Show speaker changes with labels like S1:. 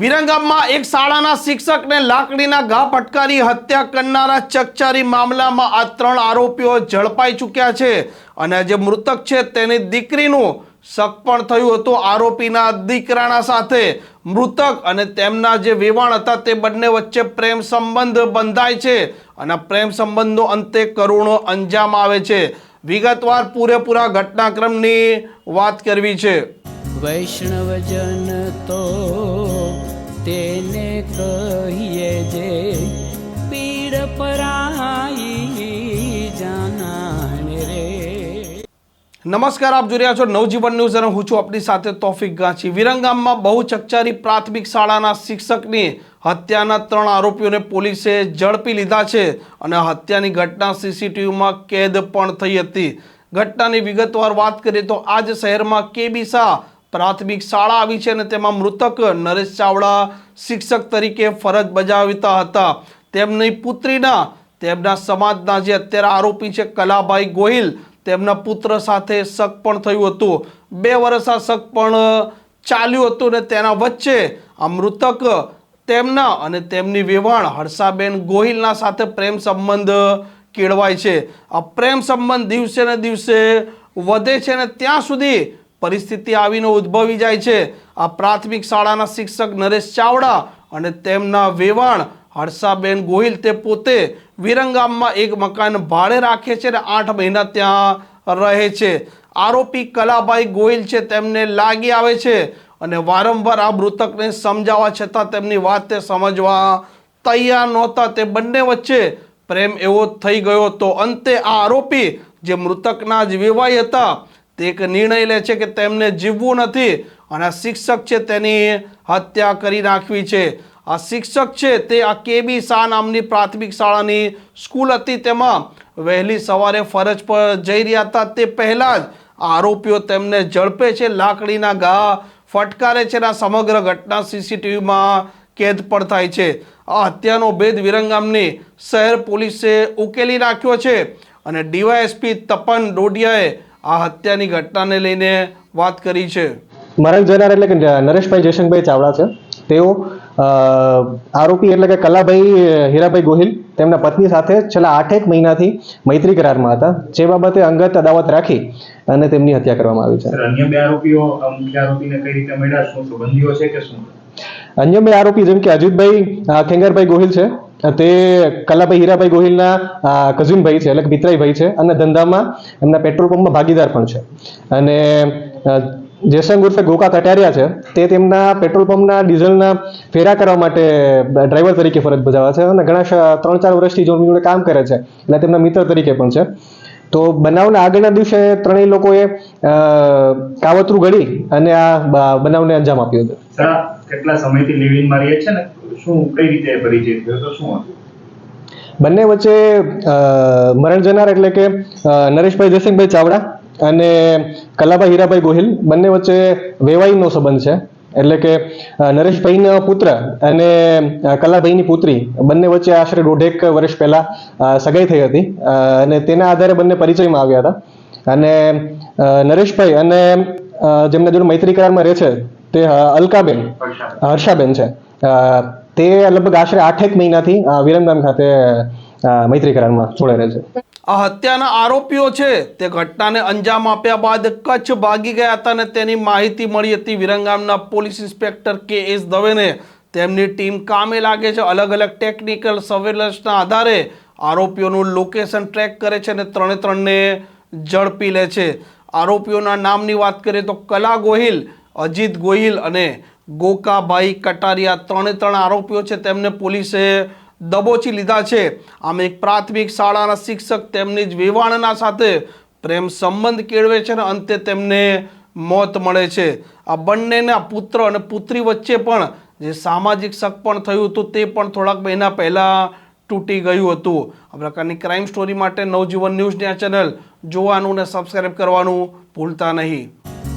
S1: વિરંગામમાં એક શાળાના શિક્ષકને લાકડીના ઘા ફટકારી હત્યા કરનારા ચકચારી મામલામાં આ ત્રણ આરોપીઓ ઝડપાઈ ચૂક્યા છે અને જે મૃતક છે તેની દીકરીનું શક પણ થયું હતું આરોપીના દીકરાના સાથે. મૃતક અને તેમના જે વેવાણ હતા તે બંને વચ્ચે પ્રેમ સંબંધ બંધાય છે અને પ્રેમ સંબંધનો અંતે કરુણો અંજામ આવે છે. વિગતવાર પૂરેપૂરા ઘટનાક્રમની વાત કરવી છે.
S2: વૈષ્ણવજન તો તેને કહીએ જે પીડ પરાઈ જાનાને રે.
S1: નમસ્કાર, આપ જોઈ રહ્યા છો નવજીવન ન્યૂઝ અને હું છું આપની સાથે તોફિક ગાંચી. વિરંગામમાં બહુ ચકચારી પ્રાથમિક શાળાના શિક્ષકની હત્યાના ત્રણ આરોપીઓને પોલીસે ઝડપી લીધા છે અને હત્યાની ઘટના સીસીટીવીમાં કેદ પણ થઈ હતી. ઘટનાની વિગતવાર વાત કરીએ તો આજ શહેરમાં કેબી શાહ પ્રાથમિક શાળા આવી છે અને તેમાં મૃતક નરેશ ચાવડા શિક્ષક તરીકે ફરજ બજાવતા હતા. તેમની પુત્રીના, તેમના સમાજના જે અત્યારે આરોપી છે કલાભાઈ ગોહિલ, તેમના પુત્ર સાથે શક પણ થયું હતું. બે વર્ષ આ શક પણ ચાલ્યું હતું ને તેના વચ્ચે આ મૃતક તેમના અને તેમની વેવાણ હર્ષાબેન ગોહિલના સાથે પ્રેમ સંબંધ કેળવાય છે. આ પ્રેમ સંબંધ દિવસે ને દિવસે વધે છે ને ત્યાં સુધી પરિસ્થિતિ આવીને ઉદ્ભવી જાય છે. આ પ્રાથમિક શાળાના શિક્ષક નરેશ ચાવડા અને તેમના વેવાણ હર્ષાબેન ગોહિલ તે પોતે વિરંગામમાં એક મકાન ભાડે રાખે છે અને આઠ મહિના ત્યાં રહે છે. આરોપી કલાભાઈ ગોહિલ છે, તેમને લાગી આવે છે અને વારંવાર આ મૃતકને સમજાવવા છતાં તેમની વાત તે સમજવા તૈયાર નહોતા. તે બંને વચ્ચે પ્રેમ એવો થઈ ગયો હતો. અંતે આ આરોપી, જે મૃતકના જ વિવાહી હતા તે એક નિર્ણય લે છે કે તેમને જીવવું નથી અને આ શિક્ષક છે તેની હત્યા કરી નાખવી છે. આ શિક્ષક છે તે આ કેબી શાહ નામની પ્રાથમિક શાળાની સ્કૂલ હતી તેમાં વહેલી સવારે ફરજ પર જઈ રહ્યા હતા. તે પહેલાં જ આરોપીઓ તેમને ઝડપે છે લાકડીના ઘા ફટકારે છે અને સમગ્ર ઘટના સીસીટીવીમાં કેદ પણ થાય છે. આ હત્યાનો ભેદ વિરંગામની શહેર પોલીસે ઉકેલી નાખ્યો છે અને ડીવાયએસપી તપન ડોડિયાએ આ હત્યાની ઘટનાને લઈને વાત કરી છે.
S3: મરણ જનાર એટલે કે નરેશભાઈ જયશંકભાઈ ચાવડા છે. તેઓ આરોપી એટલે કે કલાભાઈ હીરાભાઈ ગોહિલ તેમના પત્ની સાથે છેલ્લા આઠેક મહિનાથી મૈત્રી કરારમાં હતા. જે બાબતે અંગત અદાવત રાખી અને તેમની હત્યા કરવામાં આવી છે.
S4: સર અન્ય બે આરોપીઓ મુખ્ય આરોપીને કઈ રીતે મળ્યા? શું સંબંધીઓ છે કે શું?
S3: અન્ય બે આરોપી જેમ કે અજીતભાઈ ખેંગારભાઈ ગોહિલ છે. તે કલાભાઈ હીરાભાઈ ગોહિલના કઝિન ભાઈ છે એટલે કે ભાઈ છે અને ધંધામાં એમના પેટ્રોલ પંપમાં ભાગીદાર પણ છે. અને જેસંગ ઉર્ફે ગોકા કટારિયા છે, તે તેમના પેટ્રોલ પંપના ડીઝલના ફેરા કરવા માટે ડ્રાઈવર તરીકે ફરજ બજાવે છે અને ઘણા ત્રણ ચાર વર્ષથી જો જોડે કામ કરે છે, એટલે તેમના મિત્ર તરીકે પણ છે. તો બનાવના આગળના દિવસે ત્રણેય લોકોએ કાવતરું ઘડી અને આ બનાવને અંજામ આપ્યો હતો.
S4: કેટલા સમયથી લિવિંગમાં રહીએ છે ને, શું, કઈ રીતે પરિચય થયો? તો શું હતું?
S3: બંને વચ્ચે મરણ જનાર એટલે કે નરેશભાઈ જયસિંહભાઈ ચાવડા અને કલાભાઈ હીરાભાઈ ગોહિલ, બંને વચ્ચે વેવાઈનો સંબંધ છે. એટલે કે નરેશભાઈનો પુત્ર અને કલાભાઈની પુત્રી બંને વચ્ચે આશરે દોઢેક વર્ષ પહેલા સગાઈ થઈ હતી. અને તેના આધારે બંને પરિચયમાં આવ્યા હતા. અને નરેશભાઈ અને જેમના જોડે મૈત્રી કરારમાં રહે છે તે અલકાબેન. હર્ષાબેન. છે. તે લગભગ આશરે આઠેક મહિનાથી વિરમગામ ખાતે અ, મૈત્રી કરારમાં જોડે રહે છે.
S1: આ હત્યાના આરોપીઓ છે. તે ઘટનાને અંજામ આપ્યા બાદ કચ્છ ભાગી ગયા હતા અને તેની માહિતી મળી હતી વિરંગામના પોલીસ ઇન્સ્પેક્ટર કે એસ દવેને. તેમની ટીમ કામે લાગે છે. અલગ અલગ ટેકનિકલ સર્વેલન્સના આધારે આરોપીઓનું લોકેશન ટ્રેક કરે છે અને ત્રણે ત્રણને ઝડપી લે છે. આરોપીઓના નામની વાત કરીએ તો કલા ગોહિલ અજીત ગોહિલ અને ગોકાભાઈ કટારિયા ત્રણે ત્રણ આરોપીઓ છે. તેમને પોલીસે દબોચી લીધા છે. આમ એક પ્રાથમિક શાળાના શિક્ષક તેમની જ વેવાણના સાથે પ્રેમ સંબંધ કેળવે છે અને અંતે તેમને મોત મળે છે. આ બંનેના પુત્ર અને પુત્રી વચ્ચે પણ જે સામાજિક શક પણ થયું હતું તે પણ થોડાક મહિના પહેલાં તૂટી ગયું હતું. આ પ્રકારની ક્રાઇમ સ્ટોરી માટે નવજીવન ન્યૂઝની આ ચેનલ જોવાનું અને સબસ્ક્રાઈબ કરવાનું ભૂલતા નહીં.